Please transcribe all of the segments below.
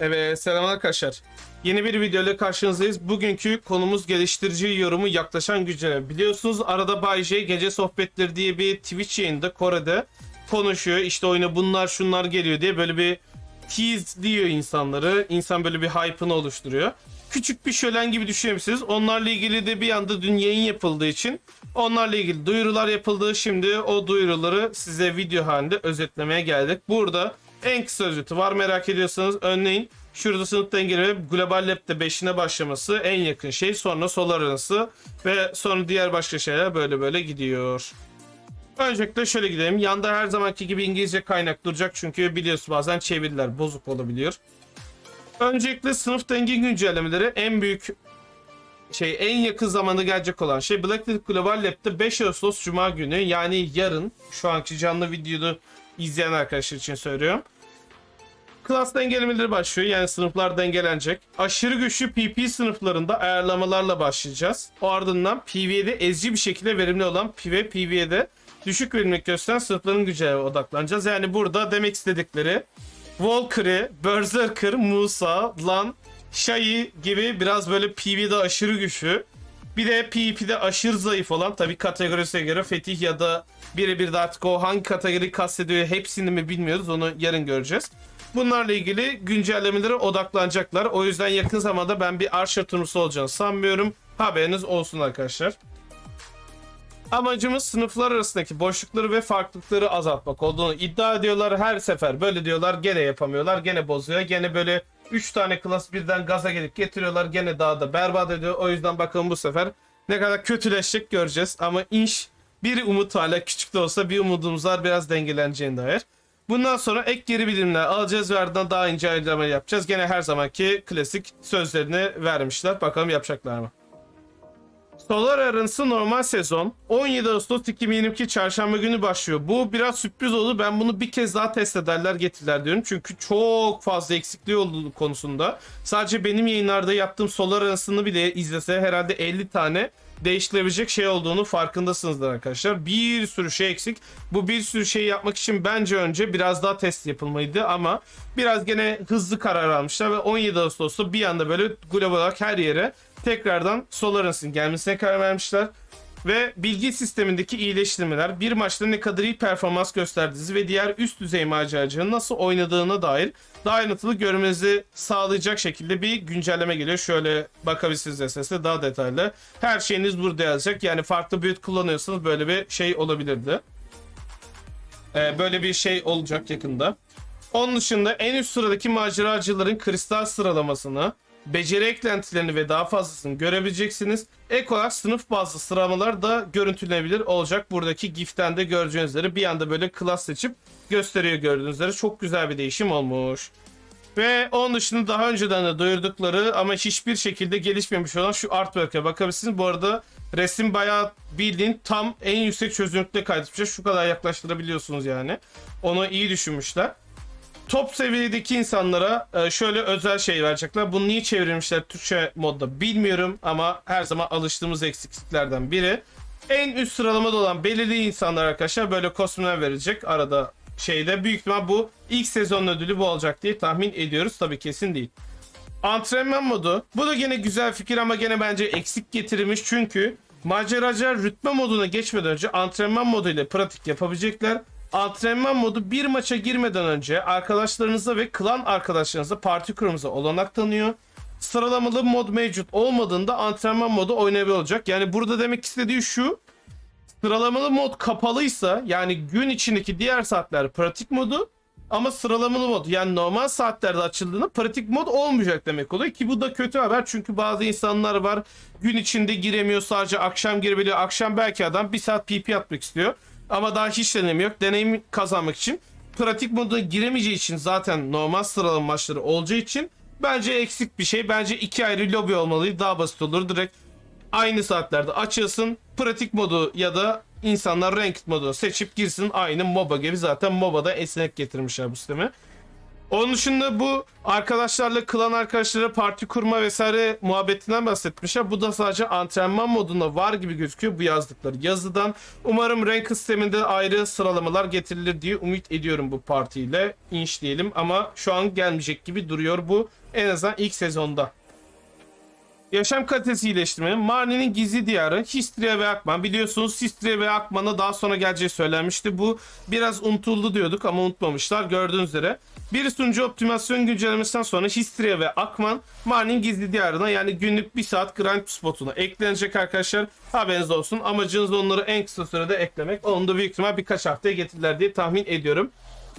Evet selam arkadaşlar. Yeni bir video ile karşınızdayız. Bugünkü konumuz geliştirici yorumu yaklaşan gücüne. Biliyorsunuz arada Bay J gece sohbetleri diye bir Twitch yayında Kore'de konuşuyor. İşte oyuna bunlar şunlar geliyor diye böyle bir tease'liyor insanları. İnsan böyle bir hype'ını oluşturuyor. Küçük bir şölen gibi düşünebilirsiniz. Onlarla ilgili de bir anda dün yayın yapıldığı için onlarla ilgili duyurular yapıldı. Şimdi o duyuruları size video halinde özetlemeye geldik. Burada en kısa özeti var merak ediyorsanız örneğin şurada sınıf dengeleme Global Lab'de 5'ine başlaması en yakın şey sonra Solar arası ve sonra diğer başka şeyler böyle böyle gidiyor. Öncelikle şöyle gidelim. Yanda her zamanki gibi İngilizce kaynak duracak çünkü biliyorsunuz bazen çeviriler bozuk olabiliyor. Öncelikle sınıf denge güncellemeleri en büyük şey en yakın zamanda gelecek olan şey Blacklit Global Lab'de 5 Ağustos Cuma günü yani yarın şu anki canlı videoyu izleyen arkadaşlar için söylüyorum. Klas dengelemeleri başlıyor yani sınıflar dengelenecek. Aşırı güçlü PP sınıflarında ayarlamalarla başlayacağız. O ardından PvE'de ezici bir şekilde verimli olan PvE, PvE'de düşük verimlilik gösteren sınıfların gücüne odaklanacağız. Yani burada demek istedikleri Valkyrie, Berserker, Musa, Lan, Shai gibi biraz böyle PvE'de aşırı güçlü. Bir de PvP'de aşırı zayıf olan tabii kategorisine göre Fetih ya da birebir de artık o hangi kategori kastediyor hepsini mi bilmiyoruz onu yarın göreceğiz. Bunlarla ilgili güncellemelere odaklanacaklar. O yüzden yakın zamanda ben bir Archer turnusu olacağını sanmıyorum. Haberiniz olsun arkadaşlar. Amacımız sınıflar arasındaki boşlukları ve farklılıkları azaltmak olduğunu iddia ediyorlar. Her sefer böyle diyorlar gene yapamıyorlar. Gene bozuyor. Gene böyle 3 tane klas birden gaza gelip getiriyorlar. Gene daha da berbat ediyor. O yüzden bakalım bu sefer ne kadar kötüleşecek göreceğiz. Ama inş bir umut hala küçük de olsa bir umudumuz var biraz dengeleneceğine dair. Bundan sonra ek geri bildirimler alacağız ve ardından daha ince ayarlama yapacağız. Gene her zamanki klasik sözlerini vermişler. Bakalım yapacaklar mı? Solar arası normal sezon 17 Ağustos 2022 çarşamba günü başlıyor. Bu biraz sürpriz oldu. Ben bunu bir kez daha test ederler getirirler diyorum. Çünkü çok fazla eksikliği olduğu konusunda. Sadece benim yayınlarda yaptığım solar arasını bile izlese herhalde 50 tane değiştirebilecek şey olduğunu farkındasınızdır arkadaşlar. Bir sürü şey eksik. Bu bir sürü şeyi yapmak için bence önce biraz daha test yapılmalıydı ama biraz gene hızlı karar almışlar ve 17 Ağustos'ta bir anda böyle global olarak her yere tekrardan Solaris'in gelmesine karar vermişler. Ve bilgi sistemindeki iyileştirmeler bir maçta ne kadar iyi performans gösterdiğinizi ve diğer üst düzey maceracının nasıl oynadığına dair daha ayrıntılı görmenizi sağlayacak şekilde bir güncelleme geliyor. Şöyle bakabilirsiniz SS'de daha detaylı. Her şeyiniz burada yazacak. Yani farklı build kullanıyorsanız böyle bir şey olabilirdi. Ee, böyle bir şey olacak yakında. Onun dışında en üst sıradaki maceracıların kristal sıralamasını, beceri eklentilerini ve daha fazlasını görebileceksiniz. Ek olarak sınıf bazlı sıralamalar da görüntülenebilir olacak. Buradaki GIF'ten de göreceğiniz üzere bir anda böyle klas seçip gösteriyor gördüğünüz üzere. Çok güzel bir değişim olmuş. Ve onun dışında daha önceden de duyurdukları ama hiçbir şekilde gelişmemiş olan şu artwork'e bakabilirsiniz. Bu arada resim bayağı bildiğin tam en yüksek çözünürlükte kaydetmişler. Şu kadar yaklaştırabiliyorsunuz yani. Onu iyi düşünmüşler top seviyedeki insanlara e, şöyle özel şey verecekler. Bunu niye çevirmişler Türkçe modda bilmiyorum ama her zaman alıştığımız eksikliklerden biri. En üst sıralamada olan belirli insanlar arkadaşlar böyle kostümler verecek arada şeyde. Büyük ihtimal bu ilk sezon ödülü bu olacak diye tahmin ediyoruz. Tabii kesin değil. Antrenman modu. Bu da gene güzel fikir ama gene bence eksik getirilmiş çünkü maceracılar rütbe moduna geçmeden önce antrenman modu ile pratik yapabilecekler antrenman modu bir maça girmeden önce arkadaşlarınıza ve klan arkadaşlarınıza parti kurumuza olanak tanıyor. Sıralamalı mod mevcut olmadığında antrenman modu oynayabilir olacak. Yani burada demek istediği şu. Sıralamalı mod kapalıysa yani gün içindeki diğer saatler pratik modu ama sıralamalı mod yani normal saatlerde açıldığında pratik mod olmayacak demek oluyor ki bu da kötü haber çünkü bazı insanlar var gün içinde giremiyor sadece akşam girebiliyor akşam belki adam bir saat pp atmak istiyor ama daha hiç deneyim yok. Deneyim kazanmak için pratik moda giremeyeceği için zaten normal sıralama maçları olacağı için bence eksik bir şey. Bence iki ayrı lobi olmalıydı. Daha basit olur. Direkt aynı saatlerde açılsın. Pratik modu ya da insanlar ranked modu seçip girsin. Aynı MOBA gibi zaten MOBA'da esnek getirmişler bu sistemi. Onun dışında bu arkadaşlarla klan arkadaşları parti kurma vesaire muhabbetinden bahsetmişler. Bu da sadece antrenman modunda var gibi gözüküyor bu yazdıkları yazıdan. Umarım rank sisteminde ayrı sıralamalar getirilir diye umut ediyorum bu partiyle. İnş diyelim ama şu an gelmeyecek gibi duruyor bu. En azından ilk sezonda. Yaşam kalitesi iyileştirmenin Marnie'nin gizli diyarı Histria ve Akman. Biliyorsunuz Histria ve Akman'a daha sonra geleceği söylenmişti. Bu biraz unutuldu diyorduk ama unutmamışlar gördüğünüz üzere. Bir sunucu optimasyon güncellemesinden sonra Histria ve Akman Marnie'nin gizli diyarına yani günlük bir saat grind spotuna eklenecek arkadaşlar. Haberiniz olsun. Amacınız onları en kısa sürede eklemek. Onu da büyük ihtimal birkaç haftaya getirirler diye tahmin ediyorum.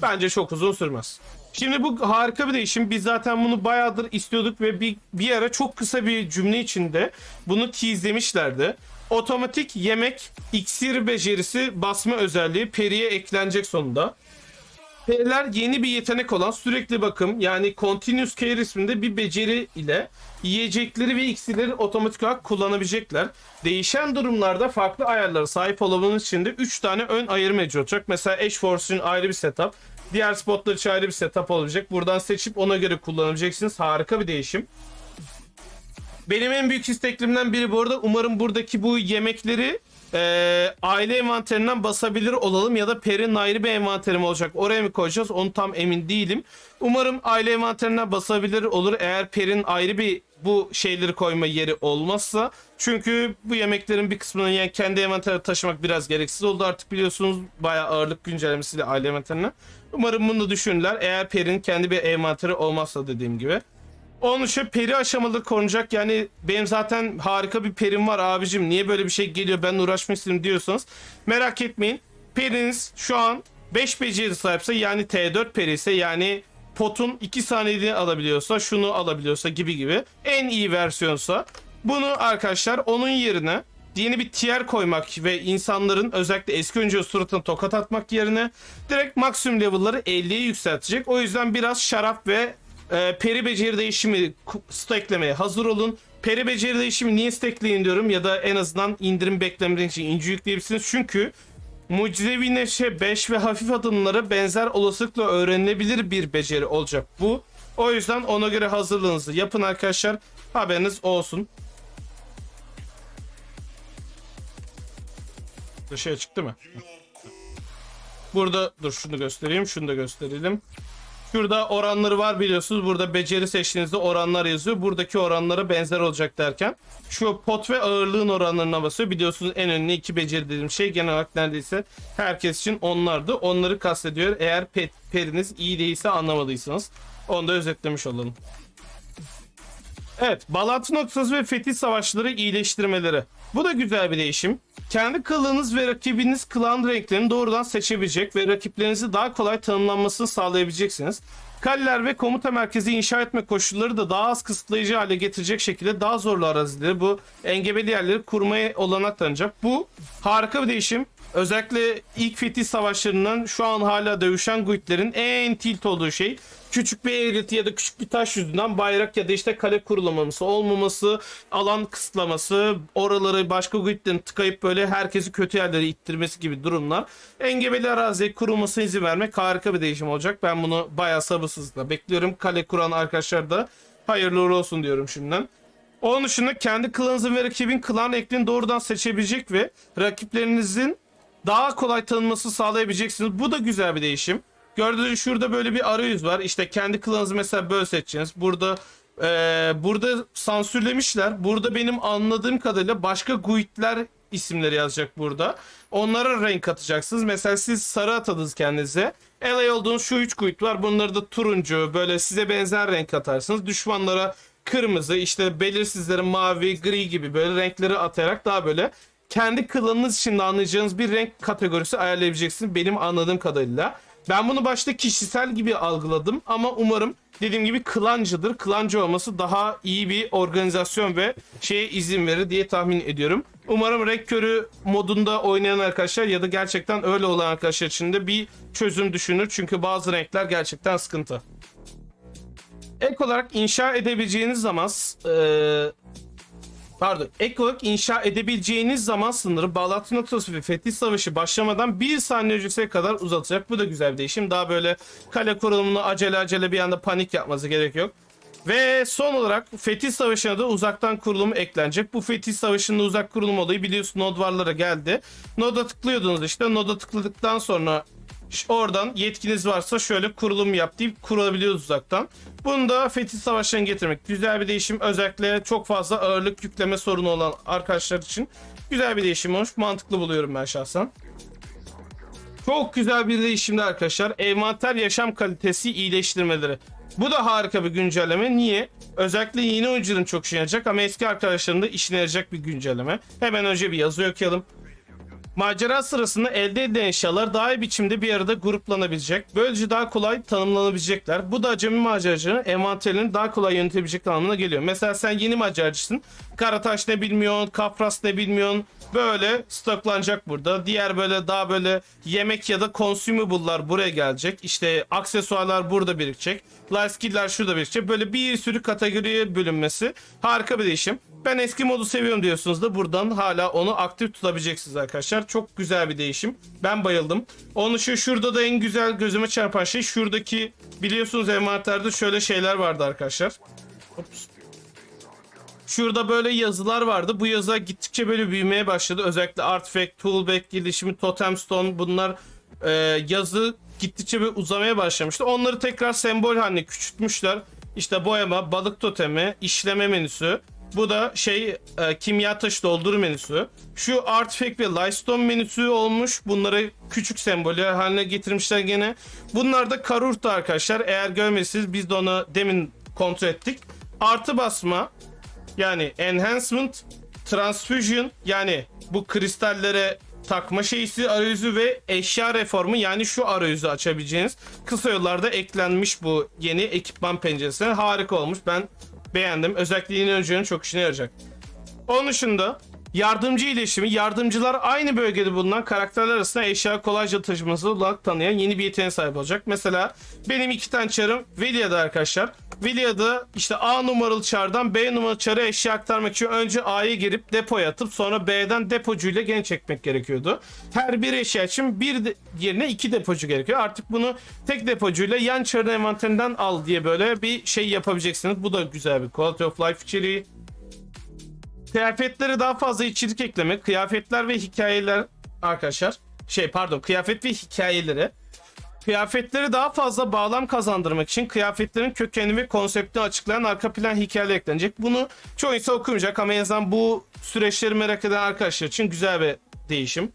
Bence çok uzun sürmez. Şimdi bu harika bir değişim. Biz zaten bunu bayağıdır istiyorduk ve bir, bir ara çok kısa bir cümle içinde bunu teaslemişlerdi. Otomatik yemek iksir becerisi basma özelliği Peri'ye eklenecek sonunda. Periler yeni bir yetenek olan sürekli bakım yani Continuous Care isminde bir beceri ile yiyecekleri ve iksirleri otomatik olarak kullanabilecekler. Değişen durumlarda farklı ayarlara sahip olabilmeniz için de 3 tane ön ayır mevcut olacak. Mesela Edge Force için ayrı bir setup. Diğer spotlar için ayrı bir setup olacak. Buradan seçip ona göre kullanabileceksiniz. Harika bir değişim. Benim en büyük isteklerimden biri bu arada umarım buradaki bu yemekleri e, aile envanterinden basabilir olalım ya da Peri'nin ayrı bir envanterim olacak. Oraya mı koyacağız onu tam emin değilim. Umarım aile envanterinden basabilir olur eğer Peri'nin ayrı bir bu şeyleri koyma yeri olmazsa. Çünkü bu yemeklerin bir kısmını yani kendi envantere taşımak biraz gereksiz oldu artık biliyorsunuz bayağı ağırlık güncellemesiyle aile envanterine. Umarım bunu da düşünürler eğer Peri'nin kendi bir envanteri olmazsa dediğim gibi. Onun için peri aşamalı korunacak. Yani benim zaten harika bir perim var abicim. Niye böyle bir şey geliyor ben uğraşmak istedim diyorsanız. Merak etmeyin. Periniz şu an 5 beceri sahipse yani T4 peri ise yani potun 2 saniyede alabiliyorsa şunu alabiliyorsa gibi gibi en iyi versiyonsa bunu arkadaşlar onun yerine yeni bir tier koymak ve insanların özellikle eski oyuncuya suratına tokat atmak yerine direkt maksimum level'ları 50'ye yükseltecek. O yüzden biraz şarap ve e, peri beceri değişimi stacklemeye hazır olun. Peri beceri değişimi niye stackleyin diyorum ya da en azından indirim beklemediğiniz için inci yükleyebilirsiniz. Çünkü Mucizevi Neşe 5 ve hafif adımlara benzer olasılıkla öğrenilebilir bir beceri olacak bu. O yüzden ona göre hazırlığınızı yapın arkadaşlar. Haberiniz olsun. Dışarı çıktı mı? Burada dur şunu göstereyim, şunu da gösterelim. Şurada oranları var biliyorsunuz. Burada beceri seçtiğinizde oranlar yazıyor. Buradaki oranlara benzer olacak derken. Şu pot ve ağırlığın oranlarına basıyor. Biliyorsunuz en önemli iki beceri dediğim şey genel olarak neredeyse herkes için onlardı. Onları kastediyor. Eğer pet, periniz iyi değilse anlamadıysanız. Onu da özetlemiş olalım. Evet, bağlantı noktası ve fetih savaşları iyileştirmeleri. Bu da güzel bir değişim. Kendi kılığınız ve rakibiniz klan renklerini doğrudan seçebilecek ve rakiplerinizi daha kolay tanımlanmasını sağlayabileceksiniz. Kaleler ve komuta merkezi inşa etme koşulları da daha az kısıtlayıcı hale getirecek şekilde daha zorlu arazileri bu engebeli yerleri kurmaya olanak tanıyacak. Bu harika bir değişim. Özellikle ilk fetih savaşlarından şu an hala dövüşen guildlerin en tilt olduğu şey küçük bir eğreti ya da küçük bir taş yüzünden bayrak ya da işte kale kurulamaması, olmaması, alan kısıtlaması, oraları başka guildlerin tıkayıp böyle herkesi kötü yerlere ittirmesi gibi durumlar. Engebeli araziye kurulmasına izin vermek harika bir değişim olacak. Ben bunu bayağı sabırsızlıkla bekliyorum. Kale kuran arkadaşlar da hayırlı uğurlu olsun diyorum şimdiden. Onun dışında kendi klanınızın ve rakibin klan eklini doğrudan seçebilecek ve rakiplerinizin daha kolay tanınması sağlayabileceksiniz. Bu da güzel bir değişim. Gördüğünüz şurada böyle bir arayüz var. İşte kendi klanınızı mesela böyle seçeceksiniz. Burada eee, burada sansürlemişler. Burada benim anladığım kadarıyla başka guildler isimleri yazacak burada. Onlara renk atacaksınız. Mesela siz sarı atadınız kendinize. LA olduğunuz şu üç guild var. Bunları da turuncu böyle size benzer renk atarsınız. Düşmanlara kırmızı işte belirsizlere mavi gri gibi böyle renkleri atarak daha böyle kendi klanınız için anlayacağınız bir renk kategorisi ayarlayabileceksiniz benim anladığım kadarıyla. Ben bunu başta kişisel gibi algıladım ama umarım dediğim gibi klancıdır. Klancı olması daha iyi bir organizasyon ve şeye izin verir diye tahmin ediyorum. Umarım renk körü modunda oynayan arkadaşlar ya da gerçekten öyle olan arkadaşlar için de bir çözüm düşünür. Çünkü bazı renkler gerçekten sıkıntı. Ek olarak inşa edebileceğiniz zaman eee pardon ek olarak inşa edebileceğiniz zaman sınırı bağlantı noktası ve Fetih Savaşı başlamadan bir saniye öncesine kadar uzatacak. Bu da güzel bir değişim. Daha böyle kale kurulumunu acele acele bir anda panik yapması gerek yok. Ve son olarak Fetih Savaşı'na da uzaktan kurulum eklenecek. Bu Fetih Savaşı'nın uzak kurulum olayı biliyorsun nod varlara geldi. Noda tıklıyordunuz işte. Noda tıkladıktan sonra oradan yetkiniz varsa şöyle kurulum yap deyip kurulabiliyoruz uzaktan. Bunu da Fetih Savaşı'na getirmek güzel bir değişim. Özellikle çok fazla ağırlık yükleme sorunu olan arkadaşlar için güzel bir değişim olmuş. Mantıklı buluyorum ben şahsen. Çok güzel bir değişimdi arkadaşlar. Envanter yaşam kalitesi iyileştirmeleri. Bu da harika bir güncelleme. Niye? Özellikle yeni oyuncuların çok işine yarayacak ama eski arkadaşların da işine yarayacak bir güncelleme. Hemen önce bir yazı okuyalım. Macera sırasında elde edilen eşyalar daha iyi biçimde bir arada gruplanabilecek. Böylece daha kolay tanımlanabilecekler. Bu da acemi maceracının envanterini daha kolay yönetebilecek anlamına geliyor. Mesela sen yeni maceracısın. Karataş ne bilmiyorsun, Kafras ne bilmiyorsun. Böyle stoklanacak burada. Diğer böyle daha böyle yemek ya da consumable'lar buraya gelecek. İşte aksesuarlar burada birikecek. Life skill'ler şurada birikecek. Böyle bir sürü kategoriye bölünmesi. Harika bir değişim. Ben eski modu seviyorum diyorsunuz da buradan hala onu aktif tutabileceksiniz arkadaşlar. Çok güzel bir değişim. Ben bayıldım. Onun için şurada da en güzel gözüme çarpan şey şuradaki biliyorsunuz envanterde şöyle şeyler vardı arkadaşlar. Ops. Şurada böyle yazılar vardı. Bu yazılar gittikçe böyle büyümeye başladı. Özellikle Artifact, Toolback gelişimi, Totem Stone bunlar e, yazı gittikçe böyle uzamaya başlamıştı. Onları tekrar sembol haline küçültmüşler. İşte boyama, balık totemi, işleme menüsü. Bu da şey e, kimya taşı doldur menüsü. Şu Artifact ve Lightstone menüsü olmuş. Bunları küçük sembolü haline getirmişler gene. Bunlar da Karurt'ta arkadaşlar. Eğer görmediyseniz biz de onu demin kontrol ettik. Artı basma, yani enhancement, transfusion yani bu kristallere takma şeysi arayüzü ve eşya reformu yani şu arayüzü açabileceğiniz kısa yollarda eklenmiş bu yeni ekipman penceresine harika olmuş. Ben beğendim. Özellikle yeni oyuncunun çok işine yarayacak. Onun dışında yardımcı iletişimi yardımcılar aynı bölgede bulunan karakterler arasında eşya kolayca taşıması olarak tanıyan yeni bir yeteneğe sahip olacak. Mesela benim iki tane çarım Velia'da arkadaşlar. Velia'da işte A numaralı çardan B numaralı çara eşya aktarmak için önce A'ya girip depoya atıp sonra B'den depocuyla gene çekmek gerekiyordu. Her bir eşya için bir yerine iki depocu gerekiyor. Artık bunu tek depocuyla yan çarın envanterinden al diye böyle bir şey yapabileceksiniz. Bu da güzel bir quality of life içeriği. Kıyafetlere daha fazla içerik eklemek, kıyafetler ve hikayeler arkadaşlar. Şey pardon, kıyafet ve hikayeleri. Kıyafetleri daha fazla bağlam kazandırmak için kıyafetlerin kökeni ve konseptini açıklayan arka plan hikayeler eklenecek. Bunu çoğu insan okumayacak ama en azından bu süreçleri merak eden arkadaşlar için güzel bir değişim.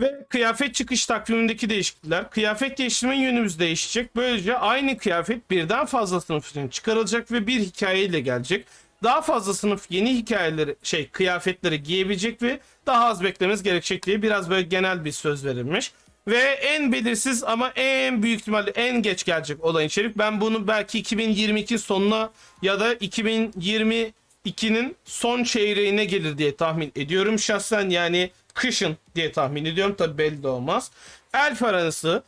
Ve kıyafet çıkış takvimindeki değişiklikler. Kıyafet değiştirme yönümüz değişecek. Böylece aynı kıyafet birden fazla sınıf için çıkarılacak ve bir hikayeyle gelecek. Daha fazla sınıf yeni hikayeleri şey kıyafetleri giyebilecek ve daha az beklememiz gerekecek diye biraz böyle genel bir söz verilmiş. Ve en belirsiz ama en büyük ihtimalle en geç gelecek olan içerik. Ben bunu belki 2022 sonuna ya da 2022'nin son çeyreğine gelir diye tahmin ediyorum şahsen. Yani kışın diye tahmin ediyorum. Tabi belli de olmaz. Elf aranısı,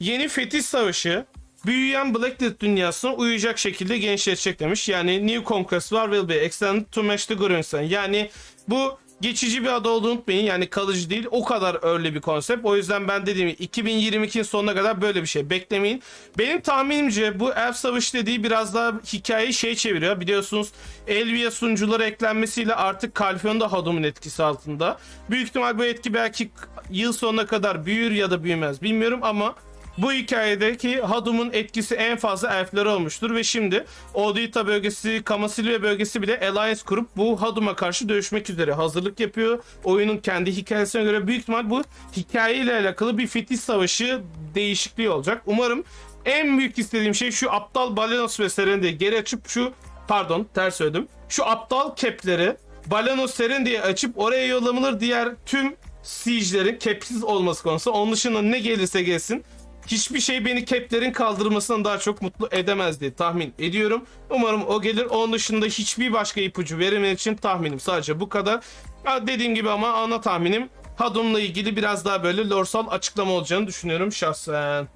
yeni fetiş savaşı, büyüyen Blackdeath dünyasına uyacak şekilde genişletecek demiş. Yani New Conquest var will be extended to match the Grunstein. Yani bu geçici bir adı olduğunu unutmayın. Yani kalıcı değil. O kadar early bir konsept. O yüzden ben dediğim gibi 2022'nin sonuna kadar böyle bir şey beklemeyin. Benim tahminimce bu Elf Savaşı dediği biraz daha hikayeyi şey çeviriyor. Biliyorsunuz Elvia sunucuları eklenmesiyle artık Calpheon da Hadum'un etkisi altında. Büyük ihtimal bu etki belki yıl sonuna kadar büyür ya da büyümez bilmiyorum ama bu hikayedeki Hadum'un etkisi en fazla elflere olmuştur ve şimdi Odita bölgesi, Kamasilya bölgesi bile Alliance kurup bu Hadum'a karşı dövüşmek üzere hazırlık yapıyor. Oyunun kendi hikayesine göre büyük ihtimal bu hikayeyle alakalı bir fetiş savaşı değişikliği olacak. Umarım en büyük istediğim şey şu aptal Balenos ve Serendi'yi geri açıp şu pardon ters söyledim. Şu aptal kepleri Balenos Serendi'ye açıp oraya yollanılır diğer tüm siege'lerin kepsiz olması konusu. Onun dışında ne gelirse gelsin hiçbir şey beni keplerin kaldırmasından daha çok mutlu edemez diye tahmin ediyorum. Umarım o gelir. Onun dışında hiçbir başka ipucu veremeyen için tahminim sadece bu kadar. Ha, dediğim gibi ama ana tahminim Hadum'la ilgili biraz daha böyle lorsal açıklama olacağını düşünüyorum şahsen.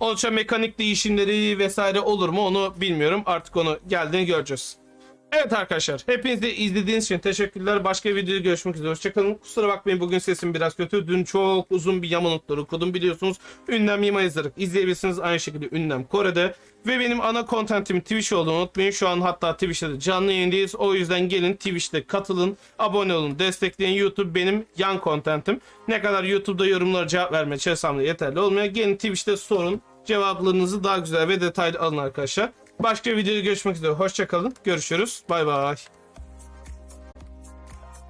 Onun mekanik değişimleri vesaire olur mu onu bilmiyorum. Artık onu geldiğini göreceğiz. Evet arkadaşlar hepiniz de izlediğiniz için teşekkürler. Başka bir videoda görüşmek üzere. Hoşçakalın. Kusura bakmayın bugün sesim biraz kötü. Dün çok uzun bir yamanıklar okudum biliyorsunuz. Ünlem Mima izledik. İzleyebilirsiniz aynı şekilde Ünlem Kore'de. Ve benim ana kontentim Twitch olduğunu unutmayın. Şu an hatta Twitch'te de canlı yayındayız. O yüzden gelin Twitch'te katılın. Abone olun. Destekleyin. YouTube benim yan kontentim. Ne kadar YouTube'da yorumlara cevap vermeye çalışsam da yeterli olmuyor. Gelin Twitch'te sorun. Cevaplarınızı daha güzel ve detaylı alın arkadaşlar. Başka videoda görüşmek üzere. Hoşçakalın. Görüşürüz. Bay bay.